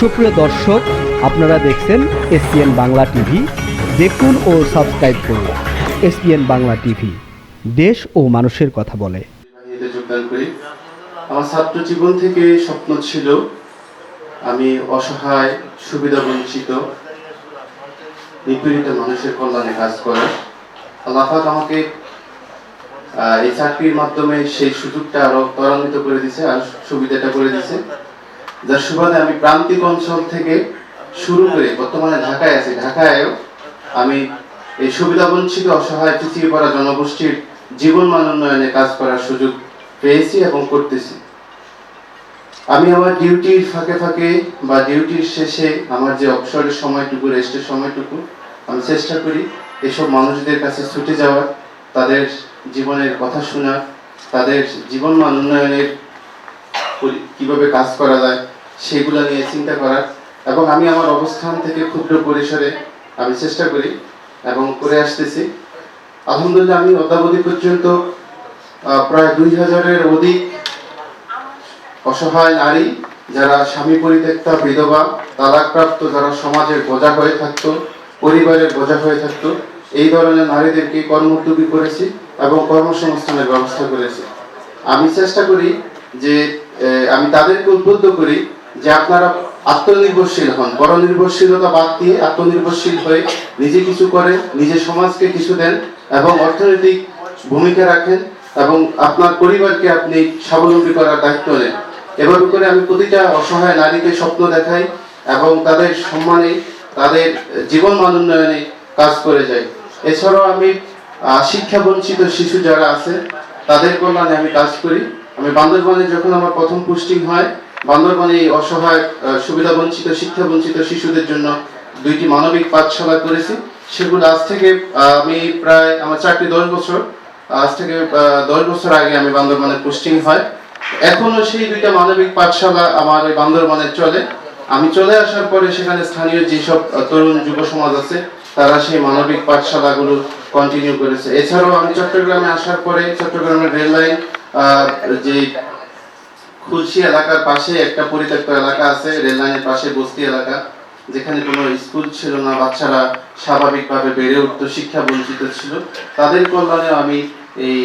সুপ্রিয় দর্শক, আপনারা দেখছেন এসপিএন বাংলা টিভি। দেখুন ও সাবস্ক্রাইব করুন এসপিএন বাংলা টিভি। দেশ ও মানুষের কথা বলে। যোগদান করি আমার ছাত্র জীবন থেকে স্বপ্ন ছিল, আমি অসহায়, সুবিধা বঞ্চিত, নিপীড়িত মানুষের কল্যাণে কাজ করার আল্লাহ আমাকে এই চাকরির মাধ্যমে সেই সুযোগটা আরও ত্বরান্বিত করে দিছে আর সুবিধাটা করে দিছে। যার সুবাদে আমি প্রান্তিক অঞ্চল থেকে শুরু করে বর্তমানে ঢাকায় আছি। ঢাকায়ও আমি এই সুবিধা বঞ্চিত, অসহায়, পিছিয়ে পড়া জনগোষ্ঠীর জীবন মান উন্নয়নে কাজ করার সুযোগ পেয়েছি এবং করতেছি। আমি আমার ডিউটির ফাঁকে ফাঁকে বা ডিউটির শেষে আমার যে অবসরের সময়টুকু, রেস্টের সময়টুকু, আমি চেষ্টা করি এসব মানুষদের কাছে ছুটে যাওয়ার, তাদের জীবনের কথা শোনার, তাদের জীবন মান উন্নয়নের কীভাবে কাজ করা যায়, সেগুলো নিয়ে চিন্তা করার। এবং আমি আমার অবস্থান থেকে ক্ষুদ্র পরিসরে আমি চেষ্টা করি এবং করে আসতেছি। আলহামদুলিল্লাহ, আমি অদ্যাবধি পর্যন্ত প্রায় দুই হাজারের অধিক অসহায় নারী, যারা স্বামী পরিত্যক্তা, বিধবা, তালাকপ্রাপ্ত, যারা সমাজের বোঝা হয়ে থাকতো, পরিবারের বোঝা হয়ে থাকতো, এই ধরনের নারীদেরকে কর্মোদ্যোগী করেছি এবং কর্মসংস্থানের ব্যবস্থা করেছি। আমি চেষ্টা করি যে আমি তাদেরকে উদ্বুদ্ধ করি যে আপনারা আত্মনির্ভরশীল হন। পরনির্ভরশীলতা বাদ দিয়ে আত্মনির্ভরশীল হয়ে নিজে কিছু করে, নিজে সমাজকে কিছু দেন এবং অর্থনৈতিক ভূমিকা রাখেন এবং আপনার পরিবারকে আপনি স্বাবলম্বী করার দায়িত্ব নেন। এভাবে করে আমি প্রতিটা অসহায় নারীকে স্বপ্ন দেখাই এবং তাদের সম্মানে, তাদের জীবন মান উন্নয়নে কাজ করে যাই। এছাড়াও আমি শিক্ষা বঞ্চিত শিশু যারা আছে, তাদের কল্যাণে আমি কাজ করি। আমি বান্দরবানে যখন আমার প্রথম পোস্টিং হয়, বান্দরবানে এই অসহায় সুবিধা বঞ্চিত, শিক্ষা বঞ্চিত শিশুদের জন্য দুইটি মানবিক পাঠশালা করেছি। সেগুলো আজ থেকে আমি প্রায় আমার চাকরি দশ বছর, আজ থেকে দশ বছর আগে আমি বান্দরবানে পোস্টিং হয়। এখনও সেই দুইটা মানবিক পাঠশালা আমার এই বান্দরবানে চলে। আমি চলে আসার পরে সেখানে স্থানীয় যেসব তরুণ যুব সমাজ আছে, তারা সেই মানবিক পাঠশালাগুলো কন্টিনিউ করেছে। এছাড়াও আমি চট্টগ্রামে আসার পরে চট্টগ্রামের রেল লাইন যে খুলশি এলাকার পাশে একটা পরিত্যক্ত এলাকা আছে, রেল লাইনের পাশে বস্তি এলাকা। যেখানে কোনো স্কুল ছিল না, বাচ্চারা স্বাভাবিকভাবে বেড়ে শিক্ষা বঞ্চিত ছিল। তাদের কল্যাণে আমি এই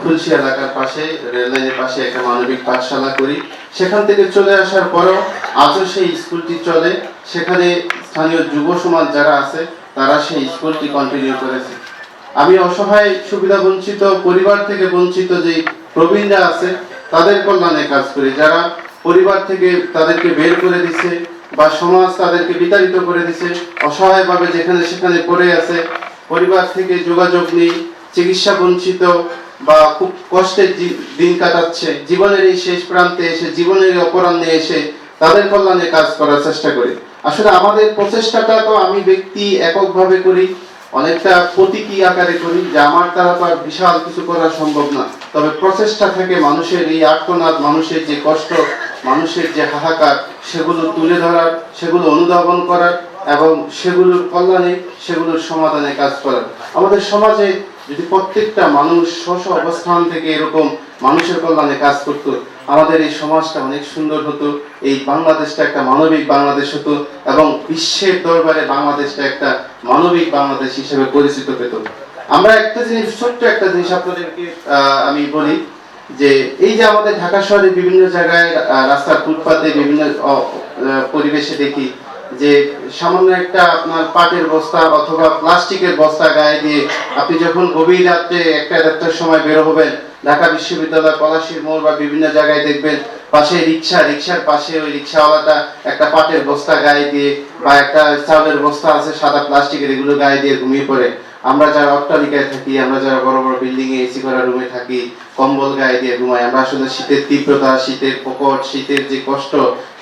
খুলশি এলাকার পাশে, রেল লাইনের পাশে একটা মানবিক পাঠশালা করি। সেখান থেকে চলে আসার পরেও আজও সেই স্কুলটি চলে। সেখানে স্থানীয় যুব সমাজ যারা আছে, তারা সেই স্কুলটি কন্টিনিউ করেছে। আমি অসহায়, সুবিধা বঞ্চিত, পরিবার থেকে বঞ্চিত যে প্রবীণরা আছে, তাদের কল্যাণে কাজ করি। যারা পরিবার থেকে তাদেরকে বের করে দিছে বা সমাজ তাদেরকে বিতাড়িত করে দিছে, অসহায়ভাবে যেখানে সেখানে পড়ে আছে, পরিবার থেকে যোগাযোগ নেই, চিকিৎসা বঞ্চিত বা খুব কষ্টের দিন কাটাচ্ছে, জীবনের এই শেষ প্রান্তে এসে, জীবনের অপরাহ্নে এসে তাদের কল্যাণে কাজ করার চেষ্টা করি। আসলে আমাদের প্রচেষ্টাটা তো আমি ব্যক্তি এককভাবে করি অনেকটা প্রতীকী আকারে করি, যে আমার দ্বারা তো আর বিশাল কিছু করা সম্ভব না। তবে প্রচেষ্টা থেকে মানুষের এই আর্তনাদ, মানুষের যে কষ্ট, মানুষের যে হাহাকার, সেগুলো তুলে ধরার, সেগুলো অনুধাবন করার এবং সেগুলোর কল্যাণে, সেগুলোর সমাধানে কাজ করার। আমাদের সমাজে যদি প্রত্যেকটা মানুষ স্ব অবস্থান থেকে এরকম মানুষের কল্যাণে কাজ করত আমাদের এই সমাজটা অনেক সুন্দর হতো, এই বাংলাদেশটা একটা মানবিক বাংলাদেশ হতো এবং বিশ্বের দরবারে বাংলাদেশটা একটা মানবিক বাংলাদেশ হিসেবে পরিচিত পেত। আমরা একটা জিনিস, ছোট্ট একটা জিনিস আপনাদেরকে আমি বলি যে এই যে আমাদের ঢাকা শহরে বিভিন্ন জায়গায় রাস্তার ফুটপাতে বিভিন্ন পরিবেশে দেখি যে সামান্য একটা আপনার পাটের বস্তা অথবা প্লাস্টিকের বস্তা গায়ে দিয়ে আপনি যখন গভীর রাত্রে একটা দেড়টার সময় বের হবেন ঢাকা বিশ্ববিদ্যালয় পলাশির মোড় বা বিভিন্ন জায়গায় দেখবেন পাশে রিক্সা, রিক্সার পাশে ওই রিক্সাওয়ালাটা একটা পাটের বস্তা গায়ে দিয়ে বা একটা চাউলের বস্তা আছে, সাদা প্লাস্টিকের, এগুলো গায়ে দিয়ে ঘুমিয়ে পড়ে। আমরা যারা অট্টালিকায় থাকি, আমরা যারা বড় বড় বিল্ডিং এ এসি করা রুমে থাকি, কম্বল গায়ে দিয়ে ঘুমাই। আমরা আসলে শীতের তীব্রতা, শীতের প্রকট শীতের যে কষ্ট,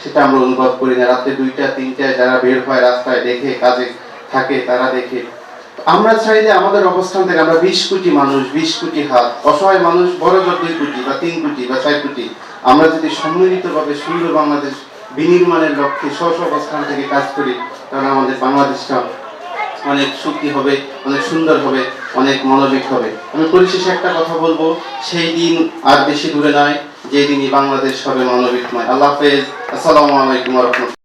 সেটা আমরা অনুভব করি না। রাতে দুইটা, তিনটায় যারা বের হয় রাস্তায় দেখে, কাজে থাকে, তারা দেখে। আমরা চাইলে আমাদের অবস্থান থেকে আমরা বিশ কোটি মানুষ, বিশ কোটি হাত, অসহায় মানুষ, বড় জোর দুই কোটি বা তিন কোটি বা চার কোটি, আমরা যদি সম্মিলিতভাবে সুন্দর বাংলাদেশ বিনির্মাণের লক্ষ্যে স্ব অবস্থান থেকে কাজ করি, তাহলে আমাদের বাংলাদেশটা অনেক সুখী হবে, অনেক সুন্দর হবে, অনেক মানবিক হবে। আমি পরিশেষে একটা কথা বলব, সেই দিন আর বেশি দূরে নয় যে দিনই বাংলাদেশ হবে মানবিকময় আল্লাহ হাফেজ। আসসালামু আলাইকুম রহমতুল্লাহ।